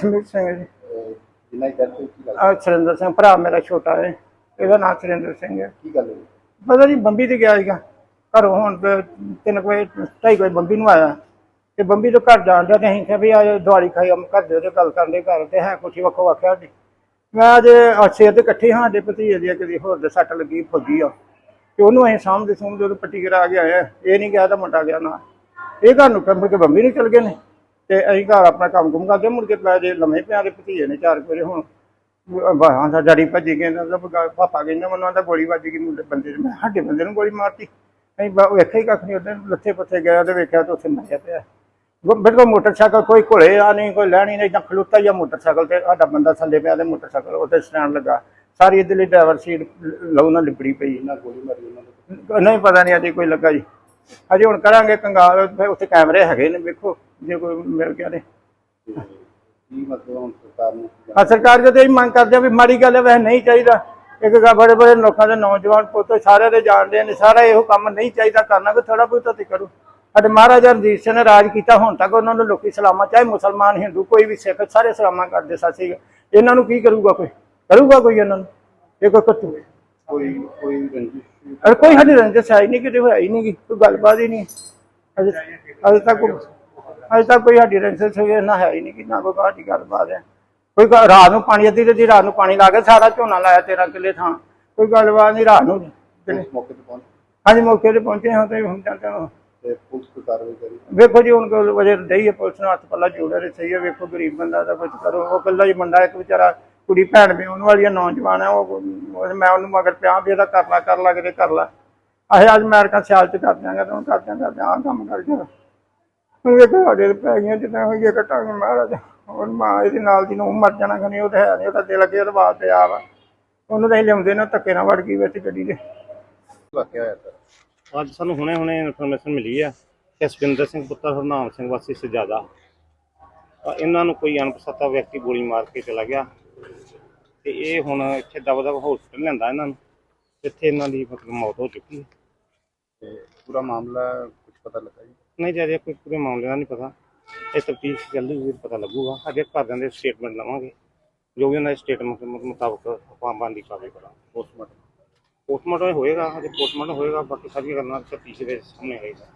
ਕਸ਼ਮੀਰ ਸਿੰਘ ਜੀ। ਦੀ death ਹੋਈ ਕੀ ਗੱਲ ਆ ਸੁਰਿੰਦਰ ਸਿੰਘ ਭਰਾ ਮੇਰਾ ਛੋਟਾ ਹੈ। ਇਹਦਾ ਨਾਮ ਸੁਰਿੰਦਰ ਸਿੰਘ ਹੈ। ਕੀ ਗੱਲ ਹੋਈ? ਪਤਾ ਨਹੀਂ ਬੰਬੀ ਤੇ ਗਿਆ ਸੀਗਾ। ਘਰੋਂ ਹੁਣ ਤੇ ਤਿੰਨ ਕੁ ਵਜੇ ਢਾਈ ਕੁ ਵਜੇ ਬੰਬੀ ਨੂੰ ਆਇਆ। ਤੇ ਬੰਬੀ ਤੋਂ ਘਰ ਜਾਣ ਡਿਆ ਤੇ ਅਸੀਂ ਕਿਹਾ ਵੀ ਆ ਦਿਵਾਲੀ ਖਾਈ ਅਮ ਘਰ ਦੇ ਗੱਲ ਕਰਨ ਦੇ ਘਰ ਤੇ ਹੈ ਕੁਛ ਵੱਖੋ ਵੱਖਿਆ ਜੀ ਮੈਂ ਅੱਜ ਸੇਰ ਤੇ ਇਕੱਠੇ ਹਾਂ ਸਾਡੇ ਭਤੀਜੇ ਦੀ ਕਦੀ ਹੋਰ ਦੇ ਸੱਟ ਲੱਗੀ ਫੌਜੀ ਆ। ਤੇ ਉਹਨੂੰ ਅਸੀਂ ਸਾਹਮਣੇ ਸਾਹਮਣੇ ਉਹਨੂੰ ਪੱਟੀ ਕਰਾ ਕੇ ਆਇਆ ਇਹ ਨਹੀਂ ਗਿਆ ਤਾਂ ਮੁੰਡਾ ਗਿਆ ਨਾ ਇਹ ਘਰ ਨੂੰ ਕੰਮ ਕੇ ਬੰਬੀ ਨੂੰ ਚਲ ਗਏ ਨੇ। ਤੇ ਅਸੀਂ ਘਰ ਆਪਣਾ ਕੰਮ ਕੁਮ ਕਰਦੇ ਮੁੜ ਕੇ ਪੈ ਜੇ ਲੰਮੇ ਪਿਆ ਦੇ ਭਤੀਜੇ ਨੇ ਚਾਰ ਕੁ ਵਜੇ ਹੁਣ ਬਾਹਾਂ ਦਾ ਡੈਡੀ ਭੱਜੀ ਗਏ ਨਾ ਪਾਪਾ ਕਹਿੰਦਾ ਮੈਨੂੰ ਆਂਦਾ ਗੋਲੀ ਵੱਜ ਗਈ ਮੁੰਡੇ ਬੰਦੇ ਨੂੰ ਮੈਂ ਸਾਡੇ ਬੰਦੇ ਨੂੰ ਗੋਲੀ ਮਾਰਤੀ। ਅਸੀਂ ਬਾ- ਵੇਖਿਆ ਹੀ ਕੱਖ ਨਹੀਂ ਉਹਦੇ ਲੱਥੇ ਪੱਥੇ ਗਿਆ ਤੇ ਵੇਖਿਆ ਤੇ ਉੱਥੇ ਮਰਿਆ ਪਿਆ। ਬਿਲਕੁਲ ਮੋਟਰਸਾਈਕਲ ਕੋਈ ਘੁਲੇ ਆ ਨਹੀਂ ਕੋਈ ਲੈਣੀ ਨਹੀਂ ਜਾਂ ਖਲੋਤਾ ਹੀ ਮੋਟਰਸਾਈਕਲ ਤੇ। ਸਾਡਾ ਬੰਦਾ ਥੱਲੇ ਪਿਆ ਤੇ ਮੋਟਰਸਾਈਕਲ ਉੱਤੇ ਸਟੈਂਡ ਲੱਗਾ। ਸਾਰੀ ਇਧਰਲੀ ਡਰਾਈਵਰ ਸੀਟ ਲਹੂ ਨਾਲ ਲਿਪੜੀ ਪਈ ਜਿਨ੍ਹਾਂ ਗੋਲੀ ਮਾਰੀ ਉਹਨਾਂ ਦੇ ਨਹੀਂ ਪਤਾ ਨਹੀਂ ਅਜੇ ਕੋਈ ਲੱਗਾ ਜੀ। ਅਜੇ ਹੁਣ ਕਰਾਂਗੇ ਕੰਗਾਲ ਫਿਰ ਉੱਥੇ ਕੈਮਰੇ ਹੈਗੇ ਨੇ ਵੇਖੋ ਜੇ ਕੋਈ ਮਿਲ ਗਿਆ ਤੇ। ਕੀ ਮਤਲਬ ਹੁਣ ਸਰਕਾਰ ਨੂੰ? ਕੀ ਆ ਸਰਕਾਰ ਜਦੋਂ ਇਹ ਮੰਗ ਕਰਦੇ ਆ ਵੀ ਮਾੜੀ ਗੱਲ ਹੈ ਵੈਸੇ ਨਹੀਂ ਚਾਹੀਦਾ। ਇੱਕ ਗਾ ਬੜੇ ਬੜੇ ਲੋਕਾਂ ਦੇ ਨੌਜਵਾਨ ਪੁੱਤ ਸਾਰੇ ਦੇ ਜਾਣਦੇ ਨੇ ਸਾਰਾ ਇਹੋ ਕੰਮ ਨਹੀਂ ਚਾਹੀਦਾ ਕਰਨਾ ਕੋਈ ਥੋੜਾ ਬਹੁਤਾ ਤੇ ਕਰੋ। ਸਾਡੇ ਮਹਾਰਾਜਾ ਰਣਜੀਤ ਸਿੰਘ ਨੇ ਰਾਜ ਕੀਤਾ ਹੁਣ ਤੱਕ ਉਹਨਾਂ ਨੂੰ ਲੋਕੀ ਸਲਾਮਾਂ ਚਾਹੇ ਮੁਸਲਮਾਨ ਹਿੰਦੂ ਕੋਈ ਵੀ ਸਿੱਖ ਸਾਰੇ ਸਲਾਮਾਂ ਕਰਦੇ ਸਾਸੀ ਇਹਨਾਂ ਨੂੰ ਕੀ ਕਰੂਗਾ ਕੋਈ? ਕਰੂਗਾ ਕੋਈ ਇਹਨਾਂ ਨੂੰ? ਇਹ ਕੋਈ ਕੱਟੂ ਕੋਈ ਕੋਈ ਰੰਜਿਸ਼ ਅਰੇ ਕੋਈ ਸਾਡੀ ਰੰਜਿਸ਼ ਨਹੀਂ ਕਿਤੇ ਹੋਇਆ ਹੀ ਨਹੀਂ ਗੀ, ਕੋਈ ਗੱਲਬਾਤ ਹੀ ਨਹੀਂ। ਅਜੇ ਅਜੇ ਤੱਕ ਕੋਈ- ਅਜੇ ਤੱਕ ਕੋਈ ਸਾਡੀ ਰੰਜਿਸ਼ ਹੋਈ ਨਾ ਹੈ ਹੀ ਨਹੀਂ ਕਿ ਨਾ ਕੋਈ ਸਾਡੀ ਗੱਲਬਾਤ ਹੈ। ਕੋਈ ਗ- ਰਾਤ ਨੂੰ ਪਾਣੀ ਅੱਧੀ ਅੱਧੀ ਰਾਤ ਨੂੰ ਪਾਣੀ ਲਾ ਕੇ ਸਾਰਾ ਝੋਨਾ ਲਾਇਆ 13 ਕਿੱਲੇ ਥਾਂ। ਕੋਈ ਗੱਲਬਾਤ ਨਹੀਂ ਰਾਤ ਨੂੰ ਇਸ ਮੌਕੇ ਤੇ ਪਹੁੰਚ? ਹਾਂਜੀ ਮੌਕੇ ਤੇ ਪਹੁੰਚੇ ਹਾਂ ਤੇ ਹੁਣ ਜਾਂਦੇ ਹਾਂ ਤੇ ਪੁਲਿਸ ਕੋਈ ਕਾਰਵਾਈ ਕਰੀ? ਵੇਖੋ ਜੀ ਹੁਣ ਕੋਲ ਵਜੇ ਦਈ ਹੈ ਪੁਲਿਸ ਨੂੰ ਹੱਥ ਪੱਲਾ ਜੋੜਿਆ ਤੇ ਸਹੀ ਹੈ। ਵੇਖੋ ਗਰੀਬ ਬੰਦਾ ਦਾ ਕੁਝ ਕਰੋ ਉਹ ਕੱਲਾ ਹੀ ਮੁੰਡਾ ਇੱਕ ਵਿਚਾਰਾ ਕੁੜੀ ਭੈਣ ਵਿਆਹੁਣ ਵਾਲੀ ਆ, ਨੌਜਵਾਨ ਆ, ਉਹ ਉਹ- ਮੈਂ ਉਹਨੂੰ ਮਗਰ ਪਿਆ, ਵੀ ਇਹਦਾ ਕਰ ਲਾ ਕਰ ਲਾ, ਕਿਤੇ ਕਰ ਲਾ। ਅਸੀਂ ਅੱਜ ਅਮਰੀਕਾ ਸਿਆਲ ਚ ਕਰ ਦਿਆਂਗੇ, ਤੇ ਹੁਣ ਕਰ ਦਿਆਂਗੇ, ਕਰਦੇ ਆਹ ਕੰਮ ਕਰ ਜਾ। ਹੁਣ ਵੇਖੋ ਸਾਡੇ ਤੇ ਪੈ ਗਈਆਂ, ਜਿੱਦਾਂ ਹੋਈਏ ਕਟਾਂਗੇ ਮਹਾਰਾਜ। ਹੁਣ ਮਾਂ ਇਹਦੇ ਨਾਲ ਦੀ ਨੂੰ ਮਰ ਜਾਣਾ, ਖਣੀ ਉਹ ਤਾਂ ਹੈ ਨਹੀਂ ਉਹਦਾ ਦਿਲ ਅੱਗੇ ਉਹਦਾ ਬਾਤ ਪਿਆ ਵਾ। ਉਹਨੂੰ ਤਾਂ ਅਸੀਂ ਲਿਆਉਂਦੇ ਨਾ ਧੱਕੇ ਨਾਲ ਵੜ ਗਈ ਵਿੱਚ ਗੱਡੀ ਦੇ। ਵਾਕਿਆ ਹੋਇਆ ਸਰ ਅੱਜ ਸਾਨੂੰ ਹੁਣੇ-ਹੁਣੇ ਇਨਫੋਰਮੇਸ਼ਨ ਮਿਲੀ ਹੈ ਕਿ ਸੁਖਿੰਦਰ ਸਿੰਘ ਪੁੱਤਰ ਹਰਨਾਮ ਸਿੰਘ ਵਾਸੀ ਸਜਾਦਾ ਤਾਂ ਇਹਨਾਂ ਨੂੰ ਕੋਈ ਅਣਪਛਾਤਾ ਵਿਅਕਤੀ ਗੋਲੀ ਮਾਰ ਕੇ ਚਲਾ ਗਿਆ। ਤੇ ਇਹ ਹੁਣ ਇੱਥੇ ਦਬਦਬ ਹਸਪੀਟਲ ਲਿਆਂਦਾ ਇਹਨਾਂ ਨੂੰ। ਇੱਥੇ ਇਹਨਾਂ ਦੀ ਮਤਲਬ ਮੌਤ ਹੋ ਚੁੱਕੀ ਹੈ। ਤੇ ਪੂਰਾ ਮਾਮਲਾ ਕੁਝ ਪਤਾ ਲੱਗਾ ਜੀ? ਨਹੀਂ ਜੇ ਅਜੇ ਕੋਈ ਪੂਰੇ ਮਾਮਲੇ ਦਾ ਨਹੀਂ ਪਤਾ। ਇਹ ਤਫਤੀਸ਼ ਚੱਲਦੀ ਹੋਈ ਪਤਾ ਲੱਗੂਗਾ। ਅਜੇ ਘਰਦਿਆਂ ਦੇ ਸਟੇਟਮੈਂਟ ਲਵਾਂਗੇ। ਜੋ ਵੀ ਉਹਨਾਂ ਦੇ ਸਟੇਟਮੈਂਟ ਮੁਤਾਬਕ ਆਪਾਂ ਬੰਦੀ ਕਾਰਵਾਈ ਕਰਾਂਗੇ। ਪੋਸਟਮਾਰਟਮ ਪੋਸਟਮਾਰਟਮ ਹੋਏਗਾ ਅਜੇ ਪੋਸਟਮਾਰਟਮ ਹੋਏਗਾ। ਬਾਕੀ ਸਾਰੀਆਂ ਗੱਲਾਂ ਤਫਤੀਸ਼ ਦੇ ਸਾਹਮਣੇ ਆਏਗਾ।